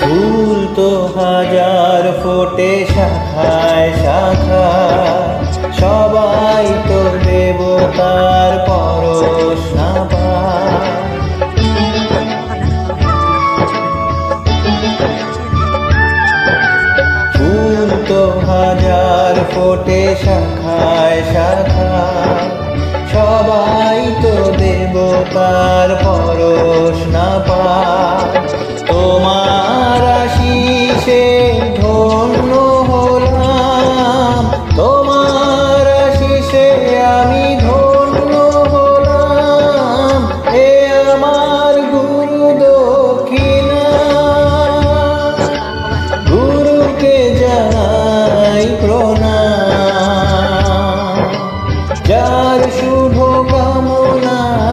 ফুল তো হাজার ফোটে শাখায় শাখায় সবাই তো দেবতার পরশ না ফুল হাজার ফোটে শাখায় শাখায় সবাই তার পরশ না পা তোমার আশিসে